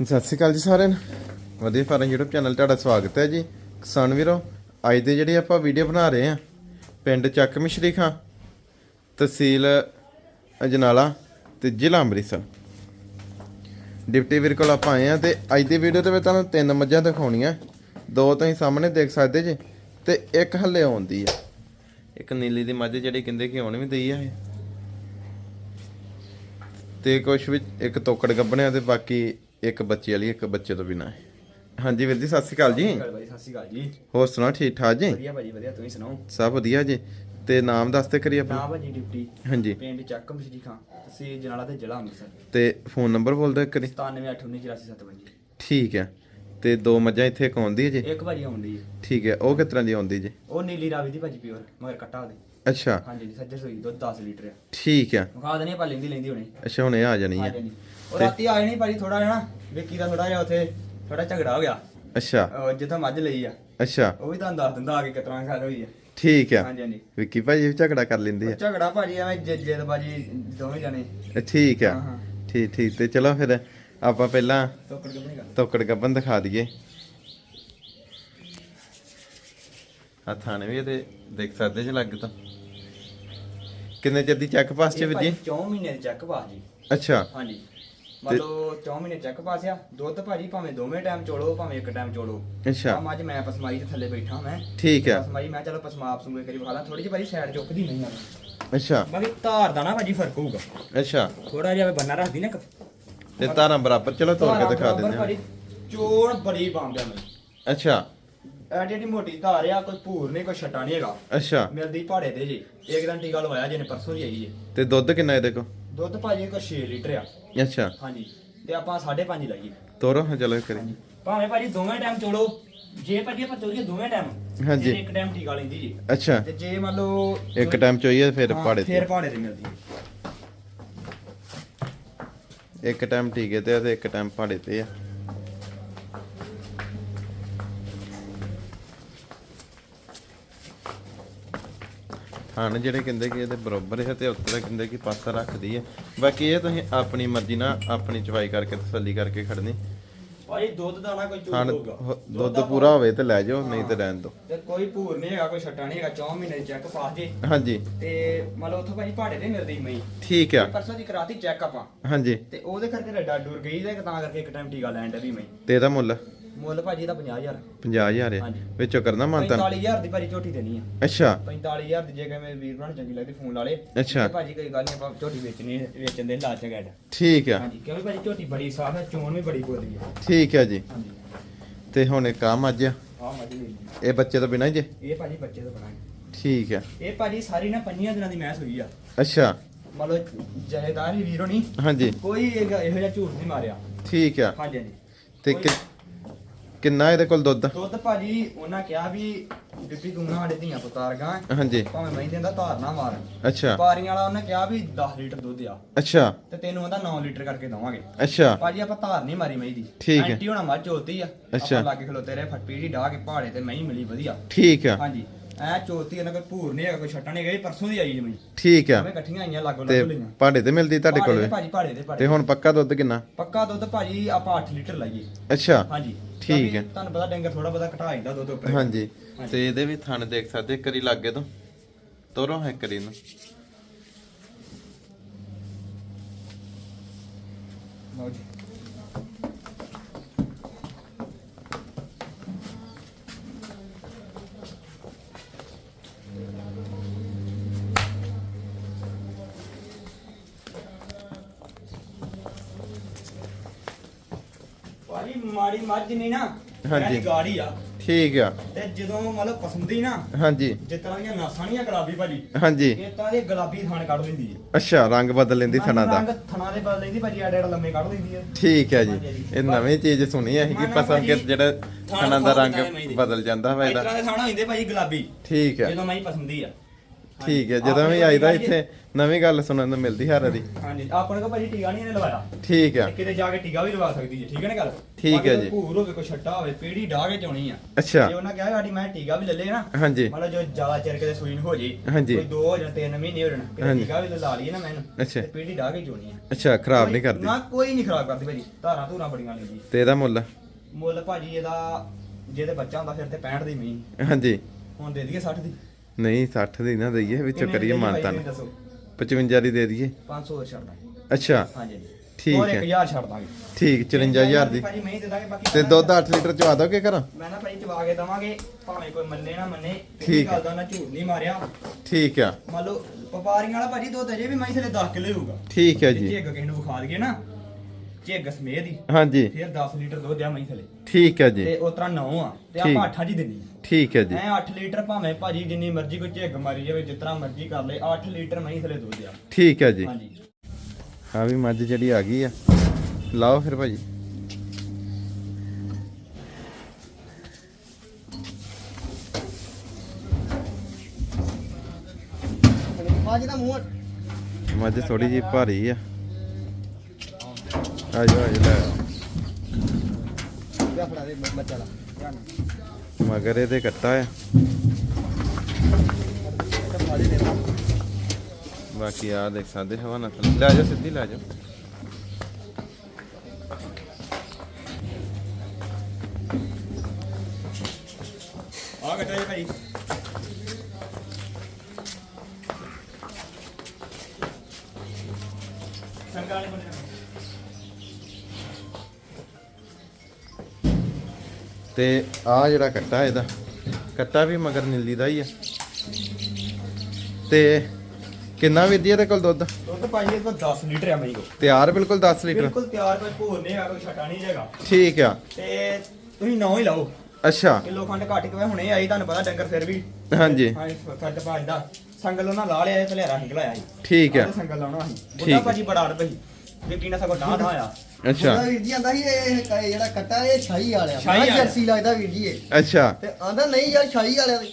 ਸਤਿ ਸ਼੍ਰੀ ਅਕਾਲ ਜੀ ਸਾਰਿਆਂ ਨੂੰ। ਵਧੀਆ ਫਾਰਮ YouTube ਚੈਨਲ ਤੁਹਾਡਾ ਸਵਾਗਤ ਹੈ ਜੀ। ਕਿਸਾਨ ਵੀਰੋ, ਅੱਜ ਦੇ ਜਿਹੜੇ ਆਪਾਂ ਵੀਡੀਓ ਬਣਾ ਰਹੇ ਆ ਪਿੰਡ ਚੱਕ ਮਿਸ਼ਰੀ ਖਾਂ, ਤਹਿਸੀਲ ਅਜਨਾਲਾ ਤੇ ਜ਼ਿਲ੍ਹਾ ਅੰਮ੍ਰਿਤਸਰ। ਡਿਪਟੀ ਵੀਰ ਕੋਲ ਆਪਾਂ ਆਏ ਆ ਤੇ ਅੱਜ ਦੀ ਵੀਡੀਓ ਦੇ ਵਿੱਚ ਤੁਹਾਨੂੰ ਤਿੰਨ ਮੱਝਾਂ ਦਿਖਾਉਣੀਆਂ। ਦੋ ਤੁਸੀਂ ਸਾਹਮਣੇ ਦੇਖ ਸਕਦੇ ਜੀ ਤੇ ਇੱਕ ਹੱਲੇ ਆਉਂਦੀ ਆ। ਇੱਕ ਨੀਲੀ ਦੀ ਮੱਝ ਜਿਹੜੀ ਕਹਿੰਦੇ ਕਿ ਆਉਣ ਵੀ ਦਈ ਆ ਇਹ। ਤੇ ਕੁਛ ਵਿੱਚ ਇੱਕ ਤੋਕੜ ਗੱਬਣਿਆ ਤੇ ਬਾਕੀ ਇੱਕ ਬੱਚੇ ਵਾਲੀ ਇੱਕ ਬੱਚੇ ਤੋਂ ਬਿਨਾ। ਹਾਂਜੀ ਵੀਰ ਜੀ ਸਤਿ ਸ਼੍ਰੀ ਅਕਾਲ ਜੀ। ਗੱਲ ਬਾਈ ਸਤਿ ਸ਼੍ਰੀ ਅਕਾਲ ਜੀ। ਹੋਰ ਸੁਣਾ ਠੀਕ ਠਾਕ ਜੀ? ਵਧੀਆ ਭਾਜੀ ਵਧੀਆ ਤੁਸੀਂ ਸੁਣਾਓ? ਸਭ ਵਧੀਆ ਜੀ। ਤੇ ਨਾਮ ਦੱਸਦੇ ਕਰੀ ਆਪਣਾ। ਨਾਮ ਭਾਜੀ ਡਿਪਟੀ। ਹਾਂਜੀ। ਪਿੰਡ ਚੱਕ ਮਸ਼ਜੀ ਖਾਂ। ਤਹਿਸੀਲ ਜਨਾਲਾ ਤੇ ਜ਼ਿਲ੍ਹਾ ਅੰਮ੍ਰਿਤਸਰ। ਤੇ ਫੋਨ ਨੰਬਰ ਬੋਲਦੇ ਕਰੀ 9781948755 ਠੀਕ ਹੈ। ਤੇ ਦੋ ਮੱਝਾਂ ਇੱਥੇ ਕੌਂਦੀ ਹੈ ਜੀ? ਇੱਕ ਭਾਜੀ ਆਉਂਦੀ ਹੈ। ਠੀਕ ਹੈ। ਉਹ ਕਿਸ ਤਰ੍ਹਾਂ ਦੀ ਆਉਂਦੀ ਜੀ? ਉਹ ਨੀਲੀ ਰਾਵੀ ਦੀ ਭਾਜੀ ਪਿਓਰ ਮਗਰ ਕੱਟਾ ਦੇ ਅੱਛਾ। ਹਾਂਜੀ ਸੱਜਰ ਸੋਈ ਦੁੱਧ 10 ਲੀਟਰ ਆ। ਠੀਕ ਹੈ ਵਿਖਾ ਦੇਣੀ ਆਪਾਂ ਲੈਂਦੀ ਲੈਂਦੀ ਹੁਣੇ। ਅੱਛਾ ਹੁਣ ਇਹ ਆ। ਜਾਣੀ। ਹਾਂਜੀ ਉਹ ਰਾਤੀ ਆਏ ਨਹੀਂ ਭਾਜੀ ਥੋੜਾ ਨਾ ਵਿੱਕੀ ਦਾ ਥੋੜਾ ਜਿਹਾ ਉੱਥੇ ਥੋੜਾ ਝਗੜਾ ਹੋ ਗਿਆ। ਅੱਛਾ। ਉਹ ਜਿੱਥੋਂ ਮੱਝ ਲਈ ਆ। ਅੱਛਾ। ਉਹ ਵੀ ਤੁਹਾਨੂੰ ਦੱਸ ਦਿੰਦਾ ਆ ਕੇ ਕਿਤਨਾ ਗੱਲ ਹੋਈ ਆ। ਠੀਕ ਹੈ ਹਾਂਜੀ ਹਾਂਜੀ। ਵਿੱਕੀ ਭਾਈ ਵੀ ਝਗੜਾ ਕਰ ਲੈਂਦੇ ਆ। ਝਗੜਾ ਭਾਜੀ ਐਵੇਂ ਜਿ- ਜਿੱਦ ਭਾਜੀ ਦੋਵੇਂ ਜਣੇ। ਠੀਕ ਹਾਂ। ਠੀਕ ਠੀਕ। ਤੇ ਚਲੋ ਫਿਰ ਆਪਾਂ ਪਹਿਲਾਂ ਤੋਕੜ ਤੋਕੜ ਗੱਬਨ ਦਿਖਾ ਦਈਏ। ਆ ਥਾਣੇ ਵੀ ਇਹਦੇ ਦੇਖ ਸਕਦੇ ਜੇ ਲੱਗ ਤਾਂ। ਕਿੰਨੇ ਚਿਰ ਦੀ ਚੈੱਕ ਪਾਸ ਚ ਵੀਰ ਜੀ? 4 ਮਹੀਨੇ ਦੇ ਚੈੱਕ ਪਾਸ ਜੀ। ਅੱਛਾ। ਹਾਂਜੀ। ਮੰਨ ਲਓ 4 ਮਹੀਨੇ ਚੈੱਕ ਪਾਸ ਆ। ਦੁੱਧ ਭਾਜੀ ਭਾਵੇਂ ਦੋਵੇਂ ਟਾਈਮ ਚੋਲੋ ਭਾਵੇਂ ਇੱਕ ਟਾਈਮ ਚੋਲੋ। ਅੱਛਾ। ਆ ਅੱਜ ਮੈਂ ਪਸਮਾਈ ਦੇ ਥੱਲੇ ਬੈਠਾ ਮੈਂ ਠੀਕ ਹੈ ਪਸਮਾਈ ਮੈਂ ਚਲੋ ਪਸਮਾਪ ਸੂਏ ਕਰੀ ਵਿਖਾ ਲਾਂ। ਥੋੜੀ ਜਿਹੀ ਭਾਜੀ ਸਾਈਡ ਚੁੱਕਦੀ ਨਹੀਂ ਆ। ਅੱਛਾ। ਬਾਕੀ ਧਾਰ ਦਾ ਨਾ ਭਾਜੀ ਫ਼ਰਕ ਹੋਊਗਾ। ਅੱਛਾ। ਥੋੜਾ ਜਿਹਾ ਬੰਨਾ ਰੱਖਦੀ ਨਾ ਇੱਕ। ਤੇ ਤਾਰਾਂ ਬਰਾਬਰ ਚਲੋ ਤੋੜ ਕੇ ਦਿਖਾ ਬਰਾਬਰ ਦਿੰਦੇ ਹਾਂ। ਭਾਜੀ ਚੋਣ ਬੜੀ ਪਾਉਂਦਾ ਮੈਂ। ਅੱਛਾ। ਐਡੀ ਐਡੀ ਮੋਟੀ ਧਾਰ ਆ ਕੋਈ ਭੂਰ ਨਹੀਂ ਕੋਈ ਛਟਾ ਨਹੀਂ ਹੈਗਾ। ਅੱਛਾ। ਮਿਲਦੀ ਪਹਾੜੇ ਤੇ ਜੀ। ਇੱਕ ਦਿਨ ਟੀਕਾ ਲਵਾਇਆ ਜਿਹਨੇ ਪਰਸੋਂ ਦੀ ਆਈ ਜੀ। ਤੇ ਦੁੱਧ ਕਿੰਨਾ ਇਹਦੇ ਕੋ ਦੁੱਧ ਭਾਜੀ ਕੋ 6 ਲੀਟਰ ਆ। ਅੱਛਾ। ਹਾਂਜੀ। ਤੇ ਆਪਾਂ 5.5 ਲਾਈਏ। ਤੋਰੋ ਹਾਂ ਚਲੋ ਕਰੀ ਭਾਵੇਂ ਭਾਜੀ ਦੋਵੇਂ ਟਾਈਮ ਚੋਲੋ ਜੇ ਭਾਜੀ ਆਪਾਂ ਚੋਲੀਏ ਦੋਵੇਂ ਟਾਈਮ ਹਾਂਜੀ। ਇੱਕ ਟਾਈਮ ਟੀਕਾ ਲੈਂਦੀ ਜੀ। ਅੱਛਾ। ਤੇ ਜੇ ਮੰਨ ਲਓ ਇੱਕ ਟਾਈਮ ਚੋਈਏ ਫਿਰ ਹਾਂ, ਪਾੜੇ ਫਿਰ ਤੇ ਪਹਾੜੇ ਤੇ ਮਿਲਦੀ ਇੱਕ ਟਾਈਮ ਟੀਕੇ ਤੇ ਤੇ ਇੱਕ ਟਾਈਮ ਪਾੜੇ ਤੇ ਆ। ਹਨ ਜਿਹੜੇ ਕਹਿੰਦੇ ਕਿ ਇਹਦੇ ਬਰਾਬਰ ਹੈ ਤੇ ਉੱਤੇ ਕਹਿੰਦੇ ਕਿ ਪਾਸਾ ਰੱਖਦੀ ਹੈ। ਬਾਕੀ ਇਹ ਤੁਸੀਂ ਆਪਣੀ ਮਰਜ਼ੀ ਨਾਲ ਆਪਣੀ ਚਵਾਈ ਕਰਕੇ ਤਸੱਲੀ ਕਰਕੇ ਖੜਨੀ। ਭਾਜੀ ਦੁੱਧ ਦਾ ਨਾ ਕੋਈ ਝੂਠ ਹੋਊਗਾ। ਦੁੱਧ ਦਾ ਪੂਰਾ ਹੋਵੇ ਤੇ ਲੈ ਜਾਓ ਨਹੀਂ ਤੇ ਰਹਿਣ ਦਿਓ। ਤੇ ਕੋਈ ਭੂਰ ਨਹੀਂ ਹੈਗਾ ਕੋਈ ਛੱਟਾ ਨਹੀਂ ਹੈਗਾ 4 ਮਹੀਨੇ ਦੀ ਚੈੱਕ ਪਾਸ ਜੇ। ਹਾਂਜੀ। ਤੇ ਮੰਨ ਲਓ ਉੱਥੋਂ ਭਾਜੀ ਪਹਾੜੇ ਤੇ ਮਿਲਦੀ ਮਈ ਠੀਕ ਆ। ਪਰਸੋਂ ਦੀ ਕਰਾਤੀ ਚੈੱਕ ਆਪਾਂ। ਹਾਂਜੀ। ਤੇ ਉਹਦੇ ਕਰਕੇ ਰੱਡਾ ਡੁਰ ਗਈ ਤੇ ਤਾਂ ਕਰਕੇ ਇੱਕ ਟਾਈਮ ਟੀਕਾ ਲੈਣ ਵੀ ਮਈ ਤੇ ਇਹਦਾ ਮੁੱਲ? ਮੁੱਲ ਭਾਜੀ ਦਾ 50000 50000 ਹੈ ਹਾਂਜੀ। ਵਿੱਚੋਂ ਕਰਨਾ ਮੰਨਤਾ 45000 ਦੀ ਭਾਜੀ ਝੋਟੀ ਦੇਣੀ ਆ। ਅੱਛਾ। 45000 ਦੀ ਜੇ ਕਿਵੇਂ ਵੀਰ ਭਰਾ ਨੂੰ ਚੰਗੀ ਲੱਗਦੀ ਫੋਨ ਲਾ ਲੇ। ਅੱਛਾ। ਤੇ ਭਾਜੀ ਕੋਈ ਗੱਲ ਨਹੀਂ ਆਪਾਂ ਝੋਟੀ ਵੇਚਣੀ ਵੇਚਣ ਦੇ ਲਾਲਚ ਗੈਡ ਠੀਕ ਆ। ਹਾਂਜੀ ਕਿਉਂਕਿ ਭਾਜੀ ਝੋਟੀ ਬੜੀ ਸਾਫ਼ ਹੈ ਚੋਣ ਵੀ ਬੜੀ ਬੋਲਦੀ ਹੈ। ਠੀਕ ਆ ਜੀ। ਹਾਂਜੀ। ਤੇ ਹੁਣ ਇੱਕ ਆ ਮੱਝ ਆ। ਆਹ ਮੱਝ ਲਈ ਇਹ ਬੱਚੇ ਤੋਂ ਬਿਨਾਂ ਹੀ ਜੇ? ਇਹ ਭਾਜੀ ਬੱਚੇ ਤੋਂ ਬਣਾਏ ਠੀਕ ਆ। ਇਹ ਭਾਜੀ ਸਾਰੀ ਨਾ ਪੰਜੀਆਂ ਦਿਨਾਂ ਦੀ ਮੈਚ ਹੋਈ ਆ। ਅੱਛਾ। ਮੰਨ ਲਓ ਜਹੇਦਾਰ ਹੀ ਵੀਰੋ ਨਹੀਂ ਹਾਂਜੀ। ਕੋਈ ਇਹ- ਇਹੋ ਜਿਹਾ ਝੂਠ ਨਹੀਂ ਮਾਰਿਆ। ਠੀਕ ਆ। ਹਾਂਜੀ ਹਾਂਜੀ। ਤੇ ਕਿ- ਕਿੰਨਾ ਇਹਦੇ ਕੋਲ ਦੁੱਧ? ਦੁੱਧ ਭਾਜੀ ਉਹਨਾਂ ਕਿਹਾ ਵੀ ਬੀਬੀ ਤੂੰ ਨਾ ਸਾਡੇ ਧੀਆਂ ਪੁੱਤਾਰ ਗਾ ਹਾਂਜੀ। ਭਾਵੇਂ ਮੈਂ ਦਿੰਦਾ ਧਾਰ ਨਾ ਮਾਰ। ਅੱਛਾ। ਪਾਰੀਆਂ ਵਾਲਾ ਉਹਨੇ ਕਿਹਾ ਵੀ 10 ਲੀਟਰ ਦੁੱਧ ਆ। ਅੱਛਾ। ਤੇ ਤੈਨੂੰ ਉਹਦਾ 9 ਲੀਟਰ ਕਰਕੇ ਦਵਾਂਗੇ। ਅੱਛਾ। ਭਾਜੀ ਆਪਾਂ ਧਾਰ ਨਹੀਂ ਮਾਰੀ ਮਈ ਦੀ ਠੀਕ ਹੈ। ਐਂਟੀ ਹੋਣਾ ਮੱਝ ਚੋਤੀ ਆ। ਅੱਛਾ। ਲਾਗੇ ਖਲੋਤੇ ਰਹੇ ਫੱਟੀ ਦੀ ਡਾਹ ਕੇ ਪਹਾੜੇ ਤੇ ਮਹੀਂ ਮਿਲੀ ਵਧੀਆ। ਠੀਕ ਆ। ਹਾਂਜੀ। ਐ ਚੋਤੀ ਇਹਨਾਂ ਭੂਰ ਨਹੀਂ ਹੈਗਾ ਕੋਈ ਛੱਟਾ ਨਹੀਂ ਹੈਗਾ ਇਹ ਪਰਸੋਂ ਦੀ ਆਈ ਜੀ ਮਈ ਠੀਕ ਆ। ਮੈਂ ਇਕੱਠੀਆਂ ਆਈਆਂ ਲਾਗੋ ਤੇ ਲਾਗੋ ਲਈਆਂ। ਭਾੜੇ ਤੇ ਮਿਲਦੀ ਤੁਹਾਡੇ ਪਹਾੜੇ ਕੋਲ? ਦੇ ਭਾਜੀ ਦੇ ਤੇ ਹੁਣ ਪੱਕਾ ਦੁੱਧ ਕਿੰਨਾ? ਪੱਕਾ ਦੁੱਧ ਭਾਜੀ ਆਪਾਂ 8 ਲੀਟਰ ਲਾਈਏ। ਅੱਛਾ ਹਾਂਜੀ। ਠੀਕ ਕਿਉਂਕਿ ਹੈ। ਤੁਹਾਨੂੰ ਪਤਾ ਡੰਗਰ ਥੋੜਾ ਬਹੁਤਾ ਘਟਾ ਜਾਂਦਾ ਦੁੱਧ ਉੱਪਰ। ਹਾਂਜੀ। ਤੇ ਇਹਦੇ ਵੀ ਥਣ ਦੇਖ ਸਕਦੇ ਕਰੀ ਲੱਗੇ ਤੋਂ। ਤੋਰੋ ਹੈ ਕਰੀ ਨੂੰ ਲਓ ਜੀ। ਭਾਜੀ ਮਾੜੀ ਮੱਝ ਨਹੀਂ ਨਾ ਹਾਂਜੀ। ਇਹਦੀ ਗਾੜੀ ਆ। ਠੀਕ ਆ। ਤੇ ਜਦੋਂ ਮਤਲਬ ਪਸੰਦੀ ਨਾ ਹਾਂਜੀ। ਤਰ੍ਹਾਂ ਦੀਆਂ ਨਾਸਾਂ ਨਹੀਂ ਆ ਗੁਲਾਬੀ ਭਾਜੀ ਹਾਂਜੀ। ਇਹ ਤਾਂ ਇਹ ਗੁਲਾਬੀ ਥਾਣ ਕੱਢ ਲੈਂਦੀ ਹੈ ਅੱਛਾ ਰੰਗ ਬਦਲ ਲੈਂਦੀ ਥਣਾ ਦਾ। ਰੰਗ ਥਣਾ ਦੇ ਬਦਲ ਲੈਂਦੀ ਭਾਜੀ ਆੜੇ ਲੰਮੇ ਕੱਢ ਲੈਂਦੀ ਹੈ ਠੀਕ ਹੈ ਜੀ। ਇਹ ਨਵੀਂ ਚੀਜ਼ ਸੁਣੀ ਹੈ ਕਿ ਪਸੰਦ ਕਿ ਜਿਹੜਾ ਥਣ ਦਾ ਰੰਗ ਹੈ। ਬਦਲ ਜਾਂਦਾ ਵਾ ਇਹਦਾ। ਤਰ੍ਹਾਂ ਦੇ ਥਾਣਾ ਹੁੰਦੇ ਭਾਜੀ ਗੁਲਾਬੀ। ਠੀਕ ਹੈ ਜਦੋਂ ਮੈਂ ਪਸੰਦੀ ਆ। ਠੀਕ ਹੈ ਜਦੋਂ ਵੀ ਆਈਦਾ ਇੱਥੇ ਨਵੀਂ ਗੱਲ ਸੁਣਨ ਨੂੰ ਮਿਲਦੀ ਹਰ ਵਾਰੀ। ਹਾਂਜੀ ਆਪਣੇ ਕੋਲ ਭਾਜੀ ਟੀਕਾ ਨਹੀਂ ਇਹਨੇ ਲਵਾਇਆ। ਠੀਕ ਆ ਤੇ ਕਿਤੇ ਜਾ ਕੇ ਟੀਕਾ ਵੀ ਲਵਾ ਸਕਦੀ ਹੈ ਠੀਕ ਹੈ ਨਾ ਗੱਲ? ਠੀਕ ਹੈ ਬਾਕੀ ਜੀ। ਕੋਈ ਭੂਰ ਹੋਵੇ ਕੋਈ ਛੱਟਾ ਹੋਵੇ ਪੀੜੀ ਢਾਹ ਕੇ ਚੋਣੀ ਆ। ਅੱਛਾ। ਜੇ ਉਹਨਾਂ ਕਿਹਾ ਸਾਡੀ ਮੈਂ ਟੀਕਾ ਵੀ ਲੈ ਲੇ ਨਾ ਹਾਂਜੀ। ਮਤਲਬ ਜੋ ਜ਼ਿਆਦਾ ਚਿਰ ਕਿਤੇ ਸੂਈ ਨੂੰ ਹੋ ਜੇ ਹਾਂਜੀ। ਕੋਈ 2 ਜਾਂ 3 ਮਹੀਨੇ ਹੋ ਜਾਣ ਕਿਤੇ ਹਾਂਜੀ। ਟੀਕਾ ਵੀ ਲਾ ਲਈਏ ਨਾ ਮੈਨੂੰ ਅੱਛਾ। ਤੇ ਪੀੜੀ ਢਾਹ ਕੇ ਚੋਣੀ ਆ। ਅੱਛਾ ਖਰਾਬ ਨਹੀਂ ਕੋਈ- ਕਰਦੀ। ਨਾ ਕੋਈ ਨਹੀਂ ਖਰਾਬ ਕਰਦੀ ਭਾਜੀ ਧਾਰਾਂ ਧੂਰਾਂ ਬੜੀਆਂ ਲੈਂਦੀ ਤੇ ਇਹਦਾ ਮੁੱਲ? ਮੁੱਲ ਭਾਜੀ ਇਹਦਾ ਜਿਹਦੇ ਬੱਚਾ ਹੁੰਦਾ ਫਿਰ ਤੇ 65 ਦੀ ਮੀ ਹਾਂਜੀ। ਹੁਣ ਦੇ ਦਈਏ 60 ਦੀ। ਨਹੀਂ 60 ਦੀ ਨਾ ਦਈਏ ਵਿੱਚੋਂ ਕਰੀਏ ਦੱਸੋ। 55 ਦੀ ਦੇ ਦਈਏ। 500 ਹੋਰ ਛੱਡ ਦਾਂਗੇ। ਅੱਛਾ। ਹਾਂਜੀ। ਠੀਕ ਹੈ। 1000 ਛੱਡ ਦਾਂਗੇ। ਠੀਕ 54000 ਦੀ। ਭਾਜੀ ਮੈਂ ਦੇ ਦਾਂਗੇ ਬਾਕੀ ਤੇ ਦੁੱਧ 8 ਲੀਟਰ ਚਵਾ ਦੋਗੇ ਘਰੋਂ? ਮੈਂ ਨਾ ਭਾਈ ਚਵਾ ਕੇ ਦਵਾਂਗੇ ਭਾਵੇਂ ਕੋਈ ਮੰਨੇ ਨਾ ਮੰਨੇ ਠੀਕ। ਗੱਲ ਦਾ ਨਾ ਝੂਠ ਨਹੀਂ ਮਾਰਿਆ। ਠੀਕ ਆ। ਮੰਨ ਲਓ ਵਪਾਰੀਆਂ ਵਾਲਾ ਭਾਜੀ ਦੁੱਧ ਅਜੇ ਵੀ ਮੈਂ ਥਲੇ 10 ਕਿਲੋ ਹੋਊਗਾ ਠੀਕ ਹੈ ਜੇ। ਜੀ ਕਿਸੇ ਨੂੰ ਵਿਖਾ ਦਈਏ ਨਾ ਝੇਗ ਹਾਂਜੀ। ਫਿਰ 10 ਲੀਟਰ ਦੁੱਧ ਆ ਮੈਂ ਥਲੇ। ਠੀਕ ਹੈ ਜੀ। ਤੇ ਉਸ ਤਰ੍ਹਾਂ 9 ਆ ਤੇ ਠੀਕ। ਆਪਾਂ 8 ਜੀ ਦਿੰਨੀ ਠੀਕ ਹੈ ਜੀ। ਐ 8 ਲੀਟਰ ਭਾਵੇਂ ਭਾਜੀ ਜਿੰਨੀ ਮਰਜ਼ੀ ਕੋਈ ਝੇਗ ਮਾਰੀ ਜਾਵੇ ਜਿਸ ਤਰ੍ਹਾਂ ਮਰਜ਼ੀ ਕਰ ਲੇ 8 ਲੀਟਰ ਮੈਂ ਥਲੇ ਦੁੱਧ ਆ ਠੀਕ ਹੈ ਜੀ। ਹਾਂਜੀ। ਆ ਵੀ ਮੱਝ ਜਿਹੜੀ ਆ ਗਈ ਆ। ਲਾਓ ਫਿਰ ਭਾਜੀ। ਮੱਝ ਦਾ ਮੂੰਹ। ਮੱਝ ਥੋੜੀ ਜਿਹੀ ਭਾਰੀ ਆ। ਆਜੋ ਆਜੋ ਲੈ ਫੜਾ ਦੇ ਦਾ ਮਗਰ ਇਹਦੇ ਕੱਟਾ ਆ। ਦੇ ਬਾਕੀ ਆ ਦੇਖ ਸਕਦੇ ਹਵਾ ਨਾ ਥੱਲੇ। ਲੈ ਜਾਓ ਸਿੱਧੀ ਲੈ ਆ ਜੀ ਭਾਈ। ਤੇ ਆ ਜਿਹੜਾ ਕੱਟਾ ਇਹਦਾ ਕੱਟਾ ਵੀ ਮਗਰ ਨੀਲੀ ਦਾ ਹੀ ਆ। ਤੇ ਕਿੰਨਾ ਵੀ ਇਹਦੇ ਕੋਲ ਦੁੱਧ? ਦੁੱਧ ਇਹ ਕੋਲ 10 ਲੀਟਰ ਆ ਮੇਰੇ ਕੋਲ। ਤਿਆਰ ਬਿਲਕੁਲ 10 ਲੀਟਰ? ਬਿਲਕੁਲ ਤਿਆਰ ਕੋਈ ਭੋਰ ਨਹੀਂ ਆ ਕੋਈ ਛਟਾ ਨਹੀਂ ਹੈਗਾ। ਠੀਕ ਆ। ਤੇ ਤੁਸੀਂ ਨੌ ਹੀ ਲਾਓ। ਅੱਛਾ। ਕਿਲੋ ਖੰਡ ਘੱਟ ਕੇ ਹੁਣੇ ਆਈ ਤੁਹਾਨੂੰ ਪਤਾ ਡੰਗਰ ਫਿਰ ਵੀ। ਹਾਂਜੀ। ਹਾਂ ਫੱਟ ਭਾਜਦਾ ਸੰਗਲ ਉਹਨਾਂ ਲਾ ਲਿਆ ਤੇ ਲਿਆਰਾ ਨਿਕਲਿਆ ਸੀ। ਠੀਕ ਆ। ਸੰਗਲ ਲਾਉਣਾ ਸੀ। ਉਹਦਾ। ਭਾਜੀ ਬੜਾ ਅੜ ਪਈ ਸਗੋਂ ਆ। ਅੱਛਾ। ਉਹਦਾ ਵੀਰ ਜੀ ਆਂਦਾ ਸੀ ਇਹ ਇਹ ਕ- ਜਿਹੜਾ ਕੱਟਾ ਇਹ ਸ਼ਾਹੀ ਵਾਲਿਆ ਸ਼ਾਹੀ ਮੈਂ ਵਾਲਿਆ। ਜਰਸੀ ਲੱਗਦਾ ਵੀਰ ਜੀ ਇਹ। ਅੱਛਾ। ਤੇ ਆਂਦਾ ਨਹੀਂ ਯਾਰ ਸ਼ਾਹੀ ਵਾਲਿਆ ਦੀ।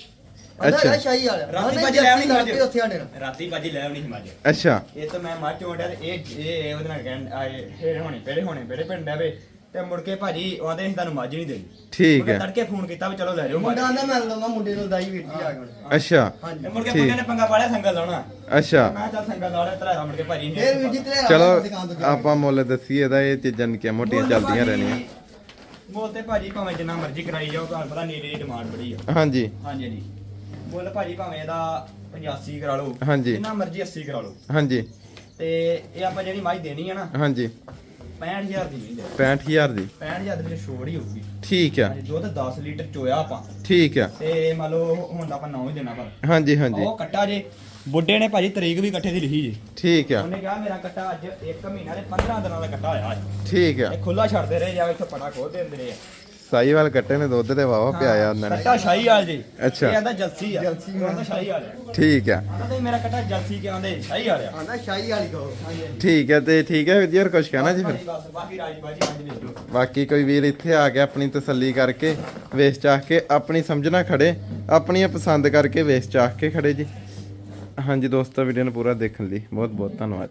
ਆਂਦਾ ਅੱਛਾ। ਹੈਗਾ ਸ਼ਾਹੀ ਵਾਲਿਆ ਰਾਤੀ ਭਾਜੀ ਲੈ ਆਉਣੀ ਜਰਸੀ ਮੱਝ। ਲੱਗਦੀ ਉੱਥੇ ਸਾਡੇ ਨਾਲ। ਰਾਤੀ ਭਾਜੀ ਲੈ ਆਉਣੀ ਸੀ ਮੱਝ। ਅੱਛਾ। ਇਹ ਤਾਂ ਮੈਂ ਮੱਝ ਇਹ ਇਹ ਇਹ ਉਹਦੇ ਨਾਲ ਕਹਿਣ ਆਏ ਫੇਰ ਹੋਣੇ ਪੇੜੇ ਹੋਣੇ ਪੇੜੇ ਪਿੰਡ ਆਵੇ ਤੇ ਮੁੜ ਕੇ ਭਾਜੀ ਆਂਦੇ ਅਸੀਂ ਤੁਹਾਨੂੰ ਮੱਝ ਨਹੀਂ ਦੇਣੀ। ਠੀਕ ਹੈ। ਤੜਕੇ ਫੋਨ ਕੀਤਾ ਵੀ ਚਲੋ ਲੈ ਜਾਓ ਮੱਝ। ਮੁੰਡਾ ਆਂਦਾ ਮੈਂ ਲਵਾਂ ਮੁੰਡੇ ਨੂੰ ਦਾਈ ਵੀਰ ਜੀ ਆ ਗਏ। ਅੱਛਾ। ਤੇ ਹਾਂਜੀ ਮੁੜ ਕੇ ਠੀਕ। ਮੁੰਡੇ ਨੇ ਪੰਗਾ ਪਾੜਿਆ ਸੰਗਲ ਲਾਉਣਾ। ਅੱਛਾ। ਮੈਂ ਚੱਲ ਸੰਗਲ ਲਾ ਤਰਾ ਮੁੜ ਕੇ ਭਾਜੀ ਨੇ। ਫੇਰ ਵੀਰ ਜੀ ਤੇ ਚਲੋ ਤੋਂ। ਆਪਾਂ ਮੁੱਲ ਦੱਸੀਏ ਇਹਦਾ ਇਹ ਚੀਜ਼ਾਂ ਨਿੱਕੀਆਂ ਮੋਟੀਆਂ ਚੱਲਦੀਆਂ ਰਹਿਣੀਆਂ। ਮੁੱਲ ਤੇ ਭਾਜੀ ਭਾਵੇਂ ਜਿੰਨਾ ਮਰਜ਼ੀ ਕਰਾਈ ਜਾਓ ਤੁਹਾਨੂੰ ਪਤਾ ਨੀਰੇ ਦੀ ਡਿਮਾਂਡ ਬੜੀ ਆ। ਹਾਂਜੀ। ਹਾਂਜੀ ਹਾਂਜੀ। ਮੁੱਲ ਭਾਜੀ ਭਾਵੇਂ ਇਹਦਾ 85 ਕਰਾ ਲਓ ਹਾਂਜੀ। ਜਿੰਨਾ ਮਰਜ਼ੀ 80 ਕਰਾ ਲਓ। ਹਾਂਜੀ। ਤੇ ਇਹ ਆਪਾਂ ਜਿਹੜੀ ਮੱਝ ਦੇਣੀ ਆ ਨਾ ਹਾਂਜੀ। 65000 ਦੀ ਨਹੀਂ ਦੇ 65000 ਦੀ। 65000 ਦੇ ਵਿੱਚ ਛੋੜ ਹੀ ਹੋਊਗੀ। ਠੀਕ ਆ। ਦੁੱਧ 10 ਲੀਟਰ ਚੋਇਆ ਆਪਾਂ। ਠੀਕ ਆ। ਤੇ ਮੰਨ ਲਓ ਹੁਣ ਆਪਾਂ 9 ਹੀ ਦੇਣਾ ਪਰ ਹਾਂਜੀ ਹਾਂਜੀ। ਉਹ ਕੱਟਾ ਜੇ। ਬੁੱਢੇ ਨੇ ਭਾਜੀ ਤਰੀਕ ਵੀ ਇਕੱਠੇ ਦੀ ਲਿਖੀ ਜੀ। ਠੀਕ ਆ। ਉਹਨੇ ਕਿਹਾ ਮੇਰਾ ਕੱਟਾ ਅੱਜ 1 ਮਹੀਨਾ ਦੇ 15 ਦਿਨਾਂ ਦਾ ਕੱਟਾ ਅੱਜ। ਠੀਕ ਆ। ਇਹ ਖੁੱਲਾ ਛੱਡਦੇ ਰਹੇ ਜਾਂ ਇੱਥੇ ਪਟਾ ਖੋਲ ਦਿੰਦੇ ਰਹੇ ਆ। ਸਾਈਵਾਲ ਕੱਟੇ ਨੇ ਦੁੱਧ ਤੇ ਵਾਵਾ ਪਿਆਇਆ ਉਹਨਾਂ ਨੇ। ਕੱਟਾ ਸ਼ਾਹੀ ਵਾਲ ਜੀ। ਅੱਛਾ। ਇਹ ਆਂਦਾ ਜਲਸੀ ਆ। ਜਲਸੀ ਆਂਦਾ ਸ਼ਾਹੀ ਵਾਲ ਆ। ਠੀਕ ਆ। ਆਂਦਾ ਮੇਰਾ ਕੱਟਾ ਜਲਸੀ ਕਿ ਆਂਦੇ ਸ਼ਾਹੀ ਵਾਲ ਆ। ਆਂਦਾ ਸ਼ਾਹੀ ਵਾਲੀ ਕਹੋ ਠੀਕ ਹੈ ਤੇ ਠੀਕ ਹੈ ਵੀਰ ਜੀ ਹੋਰ ਕੁਝ ਕਹਿਣਾ ਜੀ ਫਿਰ? ਬਸ, ਬਾਕੀ ਰਾਜੀ ਬਾਜੀ ਅੱਜ ਵੇਚ ਲਓ ਬਾਕੀ ਕੋਈ ਵੀਰ ਇੱਥੇ ਆ ਕੇ ਆਪਣੀ ਤਸੱਲੀ ਕਰਕੇ ਵੇਚ ਚਾਹ ਕੇ ਆਪਣੀ ਸਮਝਣਾ ਖੜੇ ਆਪਣੀਆਂ ਪਸੰਦ ਕਰਕੇ ਵੇਚ ਚਾਹ ਕੇ ਖੜੇ ਜੀ। ਹਾਂਜੀ ਦੋਸਤੋ ਵੀਡੀਓ ਨੂੰ ਪੂਰਾ ਦੇਖਣ ਲਈ ਬਹੁਤ ਬਹੁਤ ਧੰਨਵਾਦ।